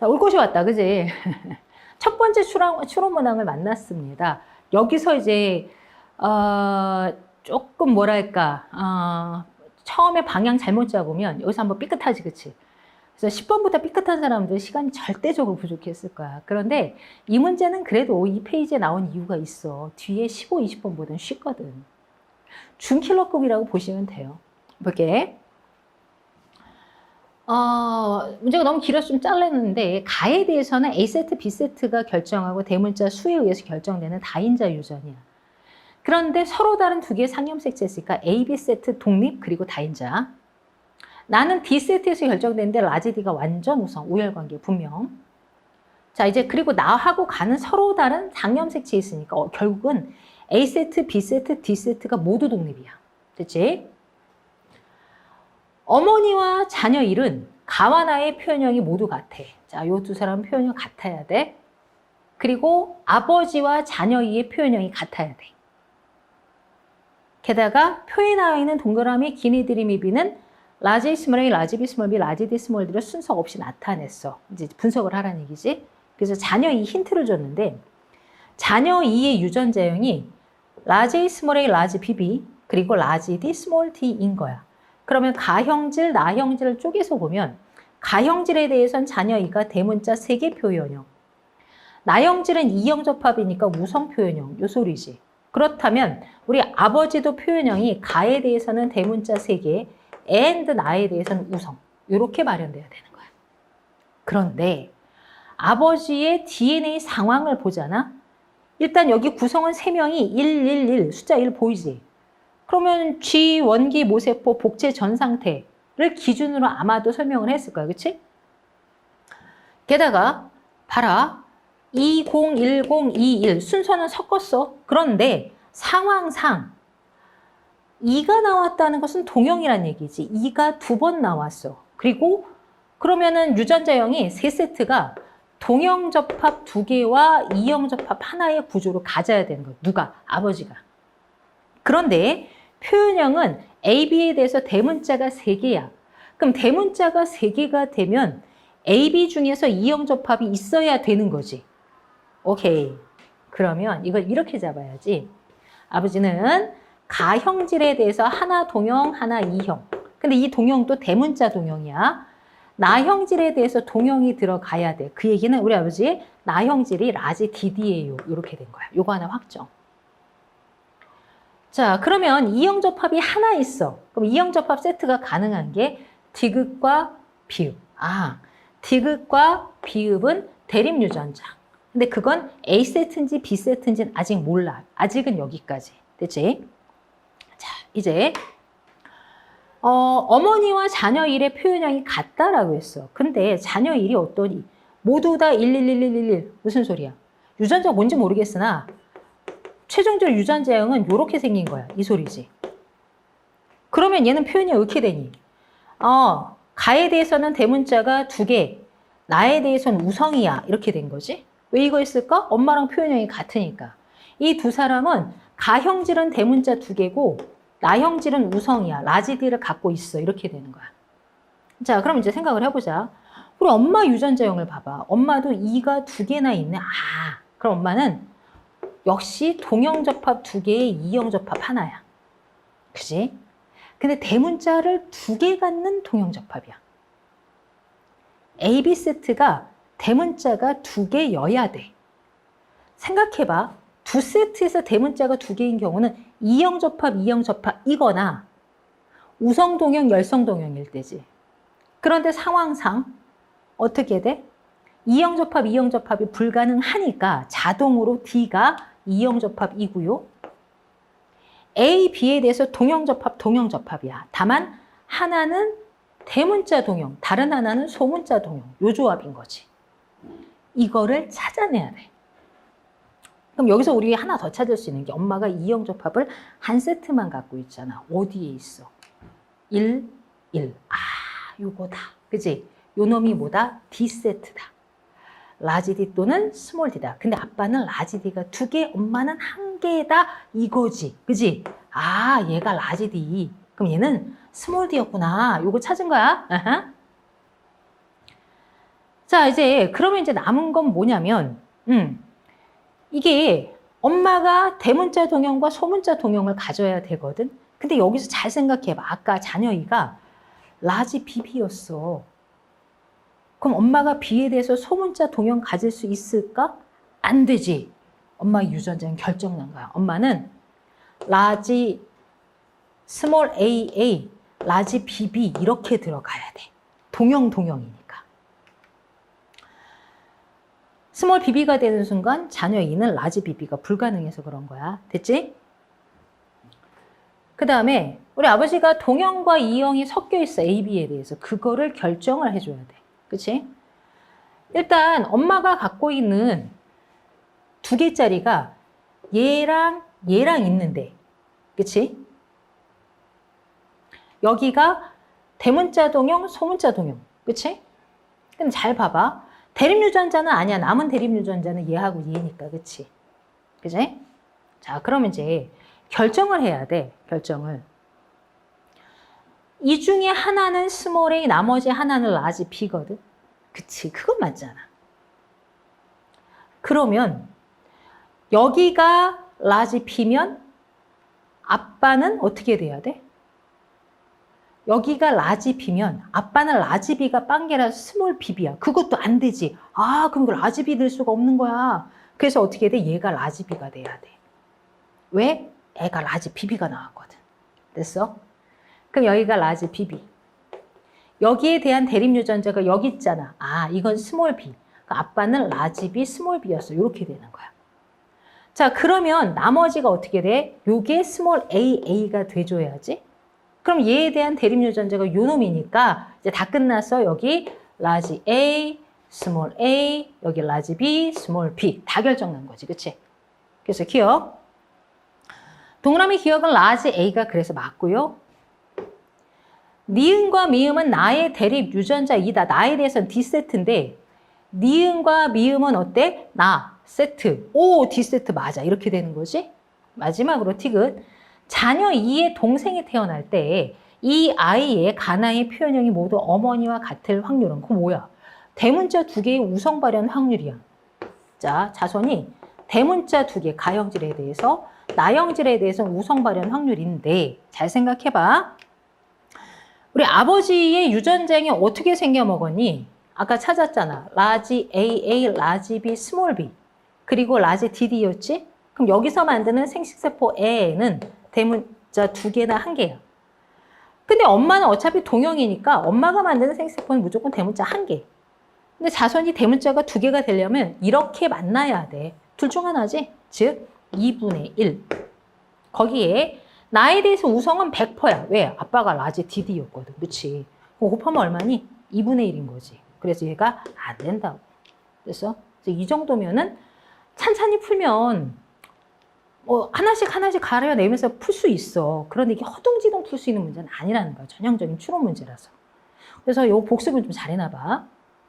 자, 올 것이 왔다. 그지? 첫 번째 추론, 추론 문항을 만났습니다. 여기서 이제, 어, 조금 뭐랄까, 어, 처음에 방향 잘못 잡으면 여기서 한번 삐끗하지, 그치? 그래서 10번부터 삐끗한 사람들 시간이 절대적으로 부족했을 거야. 그런데 이 문제는 그래도 이 페이지에 나온 이유가 있어. 뒤에 15, 20번보다는 쉽거든. 준킬러급이라고 보시면 돼요. 볼게. 어, 문제가 너무 좀 잘랐는데 가에 대해서는 A세트, B세트가 결정하고 대문자 수에 의해서 결정되는 다인자 유전이야. 그런데 서로 다른 두 개의 상염색체였으니까 A, B세트 독립 그리고 다인자. 나는 D세트에서 결정되는데 라지 D가 완전 우성, 우열관계 분명. 자, 이제 그리고 나하고 가는 서로 다른 상염색체 있으니까 어, 결국은 A세트, B세트, D세트가 모두 독립이야. 됐지? 어머니와 자녀 일은 가와 나의 표현형이 모두 같아. 자, 요 두 사람 표현형 같아야 돼. 그리고 아버지와 자녀 이의 표현형이 같아야 돼. 게다가 표에 나와 있는 동그라미 기니드리미비는 라지 스몰 A, 라지 B 스몰 B, 라지 D를 순서 없이 나타냈어. 이제 분석을 하라는 얘기지. 그래서 자녀 이 힌트를 줬는데 자녀 2의 유전자형이 라지 A, 스몰 A, 라지 BB 그리고 라지 D 스몰 D인 거야. 그러면 가형질, 나형질을 쪼개서 보면 가형질에 대해서는 자녀 2가 대문자 3개 표현형. 나형질은 이형 접합이니까 우성 표현형. 요 소리지. 그렇다면 우리 아버지도 표현형이 가에 대해서는 대문자 3개, and 나에 대해서는 우성. 이렇게 마련돼야 되는 거야. 그런데 아버지의 DNA 상황을 보잖아. 일단 여기 구성원 3명이 111 숫자 1 보이지? 그러면 G 원기 모세포 복제 전 상태를 기준으로 아마도 설명을 했을 거야. 그치? 게다가 봐라. 201021 순서는 섞었어. 그런데 상황상 2가 나왔다는 것은 동형이란 얘기지. 2가 두 번 나왔어. 그리고 그러면은 유전자형이 세 세트가 동형 접합 두 개와 이형 접합 하나의 구조로 가져야 되는 거야. 누가? 아버지가. 그런데 표현형은 A, B에 대해서 대문자가 세개야 그럼 대문자가 세개가 되면 A, B 중에서 이형 접합이 있어야 되는 거지. 오케이. 그러면 이걸 이렇게 잡아야지. 아버지는 가형질에 대해서 하나 동형, 하나 이형. 근데 이 동형도 대문자 동형이야. 나형질에 대해서 동형이 들어가야 돼. 그 얘기는 우리 아버지 나형질이 라지 DD예요. 이렇게 된 거야. 요거 하나 확정. 자, 그러면 이형 접합이 하나 있어. 그럼 이형 접합 세트가 가능한 게 디귿과 비읍. 아, 디귿과 비읍은 대립 유전자. 근데 그건 A 세트인지 B 세트인지는 아직 몰라. 아직은 여기까지. 됐지? 자, 이제 어, 어머니와 자녀 일의 표현형이 같다라고 했어. 근데 자녀 일이 어떠니? 모두 다 1111111. 무슨 소리야? 유전자 뭔지 모르겠으나 최종적 유전자형은 이렇게 생긴 거야. 이 소리지. 그러면 얘는 표현이 어떻게 되니? 어, 가에 대해서는 대문자가 두 개, 나에 대해서는 우성이야. 이렇게 된 거지. 왜 이거 했을까? 엄마랑 표현형이 같으니까. 이 두 사람은 가형질은 대문자 두 개고 나형질은 우성이야. 라지디를 갖고 있어. 이렇게 되는 거야. 자, 그럼 이제 생각을 해보자. 우리 엄마 유전자형을 봐봐. 엄마도 이가 두 개나 있네. 아, 그럼 엄마는 역시 동형 접합 두 개의 이형 접합 하나야. 그지? 근데 대문자를 두 개 갖는 동형 접합이야. AB 세트가 대문자가 두 개여야 돼. 생각해봐. 두 세트에서 대문자가 두 개인 경우는 이형 접합, 이형 접합이거나 우성 동형, 열성 동형일 때지. 그런데 상황상 어떻게 돼? 이형 접합, 이형 접합이 불가능하니까 자동으로 D가 이형 접합이고요. A, B에 대해서 동형 접합, 동형 접합이야. 다만 하나는 대문자 동형, 다른 하나는 소문자 동형. 요 조합인 거지. 이거를 찾아내야 돼. 그럼 여기서 우리 하나 더 찾을 수 있는 게 엄마가 이형 접합을 한 세트만 갖고 있잖아. 어디에 있어? 1, 1. 아, 요거다. 그지? 요 놈이 뭐다? D 세트다. 라지 D 또는 스몰 D다. 근데 아빠는 라지 D가 두 개, 엄마는 한 개다. 이거지. 그지? 아, 얘가 라지 D. 그럼 얘는 스몰 D였구나. 요거 찾은 거야. 자, 이제 그러면 이제 남은 건 뭐냐면, 음, 이게 엄마가 대문자 동형과 소문자 동형을 가져야 되거든. 근데 여기서 잘 생각해 봐. 아까 자녀이가 라지 비비였어. 그럼 엄마가 비에 대해서 소문자 동형 가질 수 있을까? 안 되지. 엄마 유전자는 결정난 거야. 엄마는 라지 스몰 AA, 라지 BB 이렇게 들어가야 돼. 동형 동형이니까. 스몰 BB가 되는 순간 자녀 E는 라지 BB가 불가능해서 그런 거야. 됐지? 그 다음에 우리 아버지가 동형과 이형이 섞여 있어 AB에 대해서 그거를 결정을 해줘야 돼. 그치? 일단 엄마가 갖고 있는 두 개짜리가 얘랑 얘랑 있는데 그치? 여기가 대문자 동형, 소문자 동형 그치? 그럼 잘 봐봐 대립유전자는 아니야 남은 대립유전자는 얘하고 얘니까 그치? 그치? 자 그러면 이제 결정을 해야 돼 결정을 이 중에 하나는 스몰 A 나머지 하나는 라지 B거든 그치 그건 맞잖아 그러면 여기가 라지 B면 아빠는 어떻게 돼야 돼? 여기가 라지 B면 아빠는 라지 B가 빵개라서 스몰 BB야. 그것도 안 되지. 아, 그럼 그 라지 B 될 수가 없는 거야. 그래서 어떻게 돼? 얘가 라지 B가 돼야 돼. 왜? 애가 라지 BB가 나왔거든. 됐어? 그럼 여기가 라지 BB. 여기에 대한 대립 유전자가 여기 있잖아. 아, 이건 스몰 B. 그러니까 아빠는 라지 B, 스몰 B였어. 이렇게 되는 거야. 자, 그러면 나머지가 어떻게 돼? 요게 스몰 AA가 돼줘야지. 그럼 얘에 대한 대립 유전자가 요 놈이니까 이제 다 끝났어. 여기 라지 A, 스몰 A, 여기 라지 B, 스몰 B 다 결정난 거지. 그치? 그래서 기억. 동그라미 기억은 라지 A가 그래서 맞고요. 니은과 미음은 나의 대립 유전자이다. 나에 대해서는 D세트인데 니은과 미음은 어때? 나, 세트. 오, D세트 맞아. 이렇게 되는 거지. 마지막으로 티귿. 자녀 2의 동생이 태어날 때 이 아이의 가나의 표현형이 모두 어머니와 같을 확률은 그 뭐야? 대문자 두 개의 우성 발현 확률이야. 자, 자손이 대문자 두 개 가형질에 대해서 나형질에 대해서 우성 발현 확률인데 잘 생각해봐. 우리 아버지의 유전장이 어떻게 생겨 먹었니? 아까 찾았잖아. 라지 AA, 라지 B, 스몰 b. 그리고 라지 DD였지? 그럼 여기서 만드는 생식세포 A는 대문자 두 개나 한 개야. 근데 엄마는 어차피 동형이니까 엄마가 만드는 생식세포는 무조건 대문자 한 개. 근데 자손이 대문자가 두 개가 되려면 이렇게 만나야 돼. 둘 중 하나지? 즉, 2분의 1. 거기에 나에 대해서 우성은 100%야. 왜? 아빠가 라지 DD였거든. 그거 곱하면 얼마니? 2분의 1인 거지. 그래서 얘가 안 된다고. 그래서 이 정도면은 찬찬히 풀면 뭐 하나씩 하나씩 가려내면서 풀 수 있어. 그런데 이게 허둥지둥 풀 수 있는 문제는 아니라는 거야. 전형적인 추론 문제라서. 그래서 요 복습을 좀 잘해놔 봐.